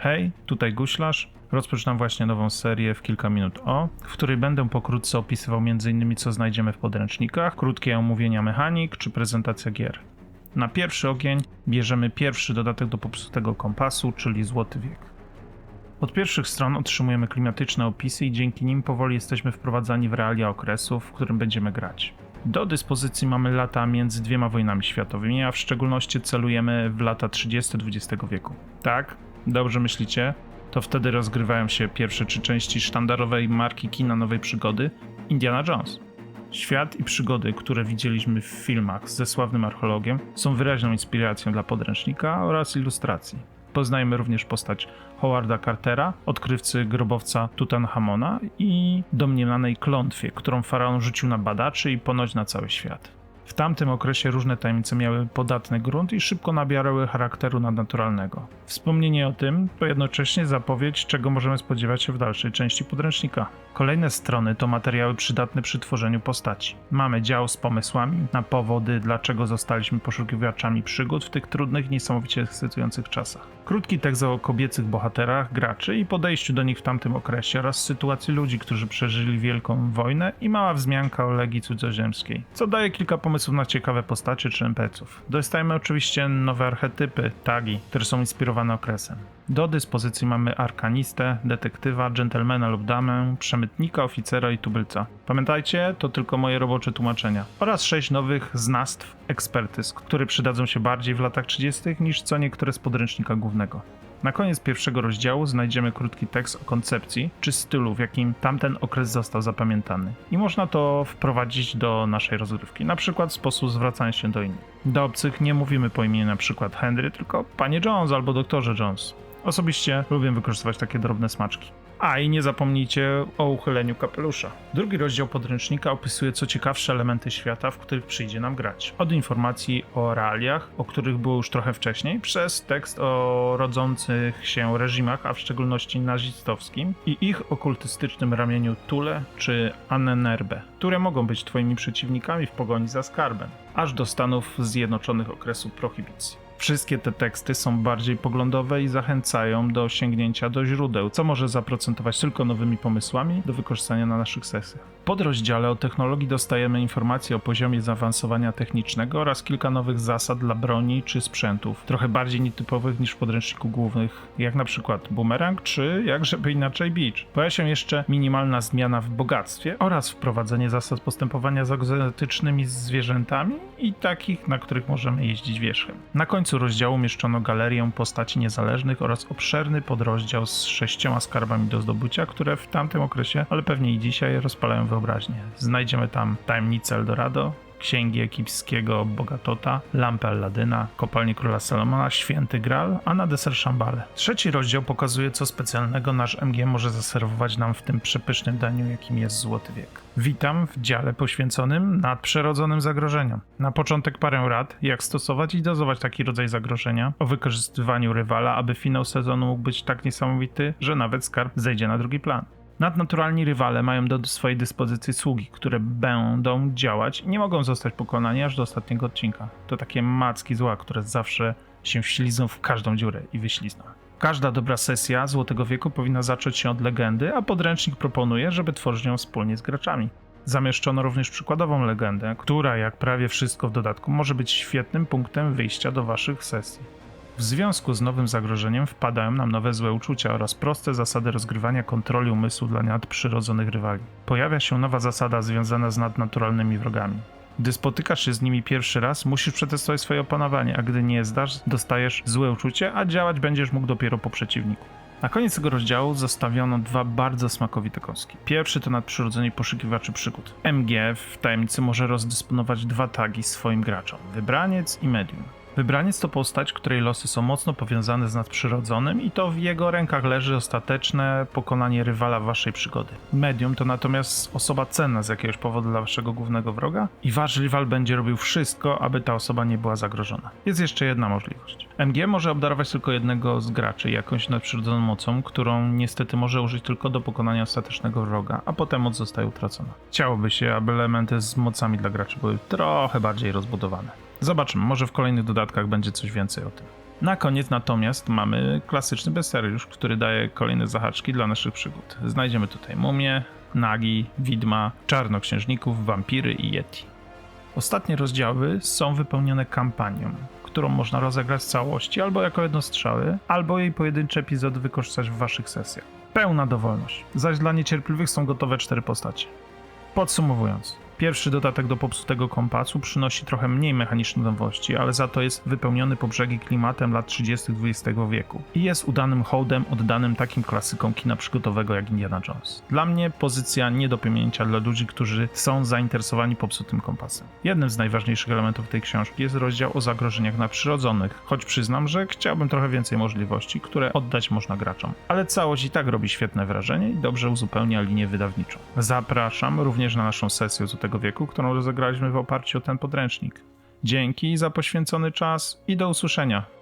Hej, tutaj Guślarz. Rozpoczynam właśnie nową serię w kilka minut o, w której będę pokrótce opisywał m.in. co znajdziemy w podręcznikach, krótkie omówienia mechanik czy prezentacja gier. Na pierwszy ogień bierzemy pierwszy dodatek do popsutego kompasu, czyli Złoty Wiek. Od pierwszych stron otrzymujemy klimatyczne opisy i dzięki nim powoli jesteśmy wprowadzani w realia okresu, w którym będziemy grać. Do dyspozycji mamy lata między dwiema wojnami światowymi, a w szczególności celujemy w lata 30 XX wieku. Tak, dobrze myślicie? To wtedy rozgrywają się pierwsze trzy części sztandarowej marki kina nowej przygody Indiana Jones. Świat i przygody, które widzieliśmy w filmach ze sławnym archeologiem, są wyraźną inspiracją dla podręcznika oraz ilustracji. Poznajemy również postać Howarda Cartera, odkrywcy grobowca Tutanchamona i domniemanej klątwie, którą faraon rzucił na badaczy i ponoć na cały świat. W tamtym okresie różne tajemnice miały podatny grunt i szybko nabierały charakteru nadnaturalnego. Wspomnienie o tym to jednocześnie zapowiedź, czego możemy spodziewać się w dalszej części podręcznika. Kolejne strony to materiały przydatne przy tworzeniu postaci. Mamy dział z pomysłami na powody, dlaczego zostaliśmy poszukiwaczami przygód w tych trudnych, niesamowicie ekscytujących czasach. Krótki tekst o kobiecych bohaterach, graczy i podejściu do nich w tamtym okresie oraz sytuacji ludzi, którzy przeżyli wielką wojnę i mała wzmianka o legii cudzoziemskiej, co daje kilka pomysłów na ciekawe postacie czy NPC-ów. Dostajemy oczywiście nowe archetypy, tagi, które są inspirowane okresem. Do dyspozycji mamy arkanistę, detektywa, dżentelmena lub damę, przemytnika, oficera i tubylca. Pamiętajcie, to tylko moje robocze tłumaczenia. Oraz sześć nowych znastw ekspertyz, które przydadzą się bardziej w latach 30. niż co niektóre z podręcznika głównego. Na koniec pierwszego rozdziału znajdziemy krótki tekst o koncepcji czy stylu, w jakim tamten okres został zapamiętany. I można to wprowadzić do naszej rozgrywki, na przykład w sposób zwracania się do innych. Do obcych nie mówimy po imieniu na przykład Henry, tylko panie Jones albo doktorze Jones. Osobiście lubię wykorzystywać takie drobne smaczki. A i nie zapomnijcie o uchyleniu kapelusza. Drugi rozdział podręcznika opisuje co ciekawsze elementy świata, w których przyjdzie nam grać. Od informacji o realiach, o których było już trochę wcześniej, przez tekst o rodzących się reżimach, a w szczególności nazistowskim i ich okultystycznym ramieniu Tule czy Annenerbe, które mogą być twoimi przeciwnikami w pogoni za skarbem, aż do Stanów Zjednoczonych okresu prohibicji. Wszystkie te teksty są bardziej poglądowe i zachęcają do sięgnięcia do źródeł, co może zaprocentować tylko nowymi pomysłami do wykorzystania na naszych sesjach. Podrozdziale o technologii dostajemy informacje o poziomie zaawansowania technicznego oraz kilka nowych zasad dla broni czy sprzętów, trochę bardziej nietypowych niż w podręczniku głównych, jak na przykład boomerang czy jak żeby inaczej beach. Pojawia się jeszcze minimalna zmiana w bogactwie oraz wprowadzenie zasad postępowania z egzotycznymi zwierzętami i takich, na których możemy jeździć wierzchem. Na końcu rozdziału umieszczono galerię postaci niezależnych oraz obszerny podrozdział z sześcioma skarbami do zdobycia, które w tamtym okresie, ale pewnie i dzisiaj, rozpalają wyobraźnię. Znajdziemy tam tajemnicę Eldorado, księgi egipskiego Bogatota, lampę Alladyna, kopalnię króla Salomona, święty Graal, a na deser szambale. Trzeci rozdział pokazuje, co specjalnego nasz MG może zaserwować nam w tym przepysznym daniu, jakim jest Złoty Wiek. Witam w dziale poświęconym nadprzyrodzonym zagrożeniom. Na początek parę rad, jak stosować i dozować taki rodzaj zagrożenia, o wykorzystywaniu rywala, aby finał sezonu mógł być tak niesamowity, że nawet skarb zejdzie na drugi plan. Nadnaturalni rywale mają do swojej dyspozycji sługi, które będą działać i nie mogą zostać pokonani aż do ostatniego odcinka. To takie macki zła, które zawsze się wślizną w każdą dziurę i wyślizną. Każda dobra sesja Złotego Wieku powinna zacząć się od legendy, a podręcznik proponuje, żeby tworzyć ją wspólnie z graczami. Zamieszczono również przykładową legendę, która, jak prawie wszystko w dodatku, może być świetnym punktem wyjścia do waszych sesji. W związku z nowym zagrożeniem wpadają nam nowe złe uczucia oraz proste zasady rozgrywania kontroli umysłu dla nadprzyrodzonych rywali. Pojawia się nowa zasada związana z nadnaturalnymi wrogami. Gdy spotykasz się z nimi pierwszy raz, musisz przetestować swoje opanowanie, a gdy nie zdasz, dostajesz złe uczucie, a działać będziesz mógł dopiero po przeciwniku. Na koniec tego rozdziału zostawiono dwa bardzo smakowite kostki. Pierwszy to nadprzyrodzeni poszukiwaczy przygód. MG w tajemnicy może rozdysponować dwa tagi swoim graczom: wybraniec i medium. Wybraniec to postać, której losy są mocno powiązane z nadprzyrodzonym i to w jego rękach leży ostateczne pokonanie rywala waszej przygody. Medium to natomiast osoba cenna z jakiegoś powodu dla waszego głównego wroga i wasz rywal będzie robił wszystko, aby ta osoba nie była zagrożona. Jest jeszcze jedna możliwość. MG może obdarować tylko jednego z graczy jakąś nadprzyrodzoną mocą, którą niestety może użyć tylko do pokonania ostatecznego wroga, a potem moc zostaje utracona. Chciałoby się, aby elementy z mocami dla graczy były trochę bardziej rozbudowane. Zobaczymy, może w kolejnych dodatkach będzie coś więcej o tym. Na koniec natomiast mamy klasyczny beseriusz, który daje kolejne zahaczki dla naszych przygód. Znajdziemy tutaj mumię, nagi, widma, czarnoksiężników, wampiry i yeti. Ostatnie rozdziały są wypełnione kampanią, którą można rozegrać w całości albo jako jednostrzały, albo jej pojedyncze epizody wykorzystać w waszych sesjach. Pełna dowolność. Zaś dla niecierpliwych są gotowe cztery postacie. Podsumowując, pierwszy dodatek do popsutego kompasu przynosi trochę mniej mechanicznych nowości, ale za to jest wypełniony po brzegi klimatem lat 30. XX wieku i jest udanym hołdem oddanym takim klasykom kina przygotowego jak Indiana Jones. Dla mnie pozycja nie do pominięcia dla ludzi, którzy są zainteresowani popsutym kompasem. Jednym z najważniejszych elementów tej książki jest rozdział o zagrożeniach nadprzyrodzonych, choć przyznam, że chciałbym trochę więcej możliwości, które oddać można graczom. Ale całość i tak robi świetne wrażenie i dobrze uzupełnia linię wydawniczą. Zapraszam również na naszą sesję z wieku, którą rozegraliśmy w oparciu o ten podręcznik. Dzięki za poświęcony czas i do usłyszenia.